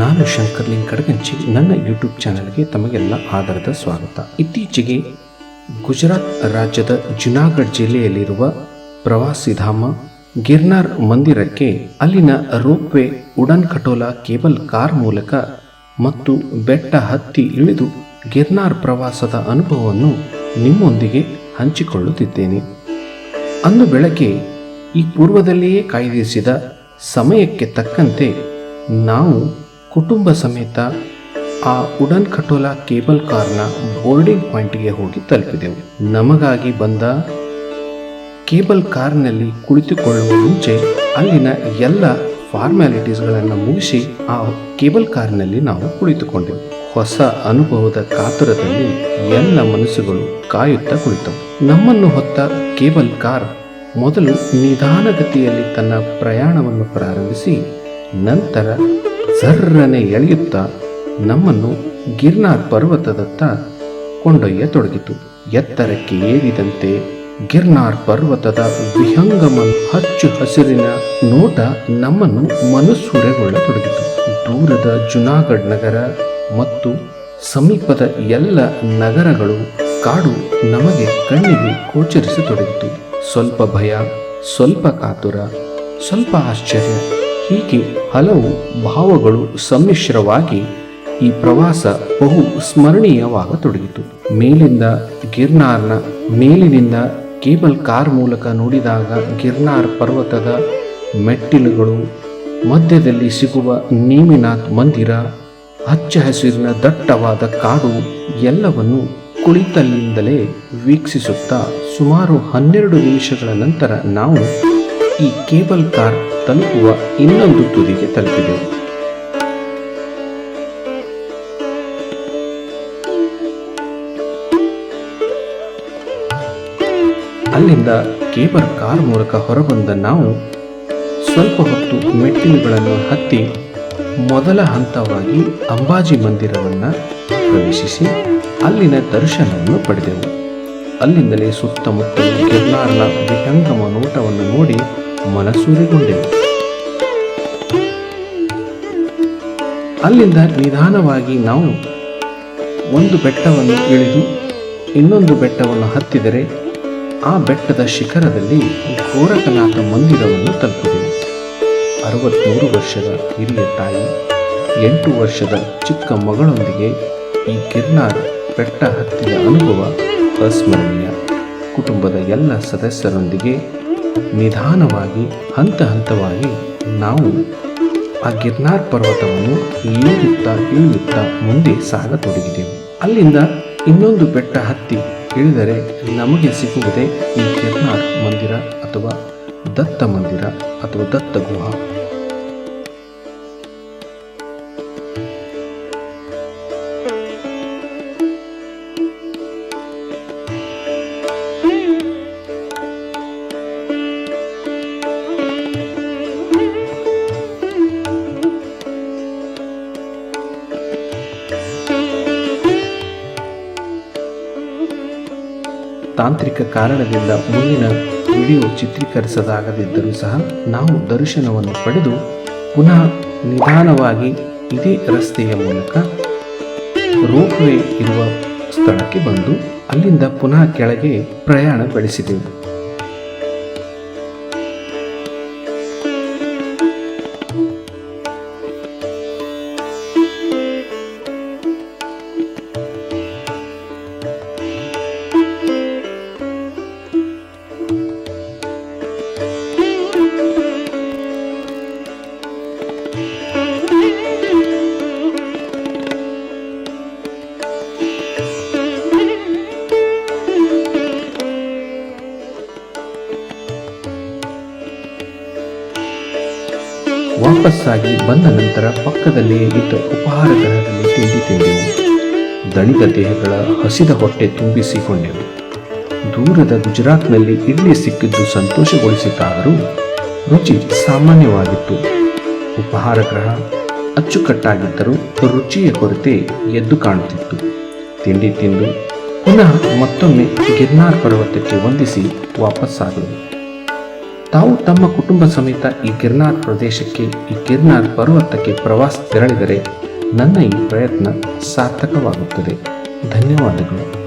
ನಾನು ಶಂಕರ್ಲಿಂಗ್ ಕಡಗಂಚಿ. ನನ್ನ ಯೂಟ್ಯೂಬ್ ಚಾನೆಲ್ಗೆ ತಮಗೆಲ್ಲ ಆಧಾರದ ಸ್ವಾಗತ. ಇತ್ತೀಚೆಗೆ ಗುಜರಾತ್ ರಾಜ್ಯದ ಜುನಾಗಢ್ ಜಿಲ್ಲೆಯಲ್ಲಿರುವ ಪ್ರವಾಸಿಧಾಮ ಗಿರ್ನಾರ್ ಮಂದಿರಕ್ಕೆ ಅಲ್ಲಿನ ರೋಪ್ವೇ ಉಡನ್ ಖಟೋಲಾ ಕೇಬಲ್ ಕಾರ್ ಮೂಲಕ ಮತ್ತು ಬೆಟ್ಟ ಹತ್ತಿ ಇಳಿದು ಗಿರ್ನಾರ್ ಪ್ರವಾಸದ ಅನುಭವವನ್ನು ನಿಮ್ಮೊಂದಿಗೆ ಹಂಚಿಕೊಳ್ಳುತ್ತಿದ್ದೇನೆ. ಅಂದು ಬೆಳಗ್ಗೆ ಈ ಪೂರ್ವದಲ್ಲಿಯೇ ಕಾಯ್ದಿರಿಸಿದ ಸಮಯಕ್ಕೆ ತಕ್ಕಂತೆ ನಾವು ಕುಟುಂಬ ಸಮೇತ ಆ ಉಡನ್ ಖಟೋಲಾ ಕೇಬಲ್ ಕಾರ್ನ ಬೋರ್ಡಿಂಗ್ ಪಾಯಿಂಟ್ಗೆ ಹೋಗಿ ತಲುಪಿದೆವು. ನಮಗಾಗಿ ಬಂದ ಕೇಬಲ್ ಕಾರ್ನಲ್ಲಿ ಕುಳಿತುಕೊಳ್ಳುವ ಮುಂಚೆ ಅಲ್ಲಿನ ಎಲ್ಲ ಫಾರ್ಮ್ಯಾಲಿಟೀಸ್ಗಳನ್ನು ಮುಗಿಸಿ ಆ ಕೇಬಲ್ ಕಾರ್ನಲ್ಲಿ ನಾವು ಕುಳಿತುಕೊಂಡೆವು. ಹೊಸ ಅನುಭವದ ಕಾತುರದಲ್ಲಿ ಎಲ್ಲ ಮನಸ್ಸುಗಳು ಕಾಯುತ್ತಾ ಕುಳಿತವು. ನಮ್ಮನ್ನು ಹೊತ್ತ ಕೇಬಲ್ ಕಾರ್ ಮೊದಲು ನಿಧಾನಗತಿಯಲ್ಲಿ ತನ್ನ ಪ್ರಯಾಣವನ್ನು ಪ್ರಾರಂಭಿಸಿ ನಂತರ ಸರ್ರನೆ ಎಳೆಯುತ್ತಾ ನಮ್ಮನ್ನು ಗಿರ್ನಾರ್ ಪರ್ವತದತ್ತ ಕೊಂಡೊಯ್ಯತೊಡಗಿತು. ಎತ್ತರಕ್ಕೆ ಏರಿದಂತೆ ಗಿರ್ನಾರ್ ಪರ್ವತದ ವಿಹಂಗಮ ಹಚ್ಚು ಹಸಿರಿನ ನೋಟ ನಮ್ಮನ್ನು ಮನಸ್ಸೂರೆಗೊಳ್ಳತೊಡಗಿತು. ದೂರದ ಜುನಾಗಢ್ ನಗರ ಮತ್ತು ಸಮೀಪದ ಎಲ್ಲ ನಗರಗಳು ಕಾಡು ನಮಗೆ ಕಣ್ಣಿಗೆ ಗೋಚರಿಸತೊಡಗಿತು. ಸ್ವಲ್ಪ ಭಯ, ಸ್ವಲ್ಪ ಕಾತುರ, ಸ್ವಲ್ಪ ಆಶ್ಚರ್ಯ. ಹೀಗೆ ಹಲವು ಭಾವಗಳು ಸಮ್ಮಿಶ್ರವಾಗಿ ಈ ಪ್ರವಾಸ ಬಹು ಸ್ಮರಣೀಯವಾಗತೊಡಗಿತು. ಮೇಲಿಂದ ಗಿರ್ನಾರ್ನ ಮೇಲಿನಿಂದ ಕೇಬಲ್ ಕಾರ್ ಮೂಲಕ ನೋಡಿದಾಗ ಗಿರ್ನಾರ್ ಪರ್ವತದ ಮೆಟ್ಟಿಲುಗಳು, ಮಧ್ಯದಲ್ಲಿ ಸಿಗುವ ನೇಮಿನಾಥ್ ಮಂದಿರ, ಹಚ್ಚ ಹಸಿರಿನ ದಟ್ಟವಾದ ಕಾಡು ಎಲ್ಲವನ್ನು ಕುಳಿತಲ್ಲಿಂದಲೇ ವೀಕ್ಷಿಸುತ್ತಾ ಸುಮಾರು ಹನ್ನೆರಡು ನಿಮಿಷಗಳ ನಂತರ ನಾವು ಈ ಕೇಬಲ್ ಕಾರ್ ತಲುಪುವ ಇನ್ನೊಂದು ತುದಿಗೆ ತಲುಪಿದೆವು ಅಲ್ಲಿಂದ ಕೇಬರ್ ಕಾರ್ ಮೂಲಕ ಹೊರಬಂದ ನಾವು ಸ್ವಲ್ಪ ಹೊತ್ತು ಮೆಟ್ಟಿಲುಗಳನ್ನು ಹತ್ತಿ ಮೊದಲ ಹಂತವಾಗಿ ಅಂಬಾಜಿ ಮಂದಿರವನ್ನು ಪ್ರವೇಶಿಸಿ ಅಲ್ಲಿನ ದರ್ಶನವನ್ನು ಪಡೆದೆವು. ಅಲ್ಲಿಂದಲೇ ಸುತ್ತಮುತ್ತಲು ಗಿರ್ನಾರ್ನ ವಿಹಂಗಮ ನೋಟವನ್ನು ನೋಡಿ ಮನಸೂರೆಗೊಂಡೆವು ಅಲ್ಲಿಂದ ನಿಧಾನವಾಗಿ ನಾವು ಒಂದು ಬೆಟ್ಟವನ್ನು ಇಳಿದು ಇನ್ನೊಂದು ಬೆಟ್ಟವನ್ನು ಹತ್ತಿದರೆ ಆ ಬೆಟ್ಟದ ಶಿಖರದಲ್ಲಿ ಗೋರಖನಾಥ ಮಂದಿರವನ್ನು ತಲುಪಿದೆವು. ಅರವತ್ತ್ಮೂರು ವರ್ಷದ ಹಿರಿಯ ತಾಯಿ, ಎಂಟು ವರ್ಷದ ಚಿಕ್ಕ ಮಗಳೊಂದಿಗೆ ಈ ಗಿರ್ನಾರ್ ಬೆಟ್ಟ ಹತ್ತಿದ ಅನುಭವ ಅಸ್ಮರಣೀಯ. ಕುಟುಂಬದ ಎಲ್ಲ ಸದಸ್ಯರೊಂದಿಗೆ ನಿಧಾನವಾಗಿ, ಹಂತ ಹಂತವಾಗಿ ನಾವು ಆ ಗಿರ್ನಾರ್ ಪರ್ವತವನ್ನು ಏರುತ್ತಾ ಇಳಿಯುತ್ತಾ ಮುಂದೆ ಸಾಗತೊಡಗಿದೆವು. ಅಲ್ಲಿಂದ ಇನ್ನೊಂದು ಬೆಟ್ಟ ಹತ್ತಿ ಇಳಿದರೆ ನಮಗೆ ಸಿಗುವುದೇ ಈ ಗಿರ್ನಾರ್ ಮಂದಿರ ಅಥವಾ ದತ್ತ ಮಂದಿರ ಅಥವಾ ದತ್ತ ಗುಹಾ. ತಾಂತ್ರಿಕ ಕಾರಣದಿಂದ ಮುಂದಿನ ವಿಡಿಯೋ ಚಿತ್ರೀಕರಿಸದಾಗದಿದ್ದರೂ ಸಹ ನಾವು ದರ್ಶನವನ್ನು ಪಡೆದು ಪುನಃ ನಿಧಾನವಾಗಿ ಇದೇ ರಸ್ತೆಯ ಮೂಲಕ ರೋಪ್ವೇ ಇರುವ ಸ್ಥಳಕ್ಕೆ ಬಂದು ಅಲ್ಲಿಂದ ಪುನಃ ಕೆಳಗೆ ಪ್ರಯಾಣ ಬೆಳೆಸಿದೆವು. ವಾಪಸ್ಸಾಗಿ ಬಂದ ನಂತರ ಪಕ್ಕದಲ್ಲಿಯೇ ಇದ್ದ ಉಪಹಾರ ಗೃಹದಲ್ಲಿ ತಿಂಡಿ ತಿಂದೆವು. ದಣಿದ ದೇಹಗಳ ಹಸಿದ ಹೊಟ್ಟೆ ತುಂಬಿಸಿಕೊಂಡೆವು. ದೂರದ ಗುಜರಾತ್ನಲ್ಲಿ ಇಡ್ಲಿ ಸಿಕ್ಕಿದ್ದು ಸಂತೋಷಗೊಳಿಸಿತಾದರೂ ರುಚಿ ಸಾಮಾನ್ಯವಾಗಿತ್ತು. ಉಪಹಾರ ಗ್ರಹ ಅಚ್ಚುಕಟ್ಟಾಗಿದ್ದರೂ ರುಚಿಯ ಕೊರತೆ ಎದ್ದು ಕಾಣುತ್ತಿತ್ತು. ತಿಂಡಿ ತಿಂದು ಪುನಃ ಮತ್ತೊಮ್ಮೆ ಗಿರ್ನಾರ್ ಪರ್ವತಕ್ಕೆ ವಂದಿಸಿ ವಾಪಸ್ಸಾದೆವು. ತಾವು ತಮ್ಮ ಕುಟುಂಬ ಸಮೇತ ಈ ಗಿರ್ನಾರ್ ಪ್ರದೇಶಕ್ಕೆ, ಈ ಗಿರ್ನಾರ್ ಪರ್ವತಕ್ಕೆ ಪ್ರವಾಸ ತೆರಳಿದರೆ ನನ್ನ ಈ ಪ್ರಯತ್ನ ಸಾರ್ಥಕವಾಗುತ್ತದೆ. ಧನ್ಯವಾದಗಳು.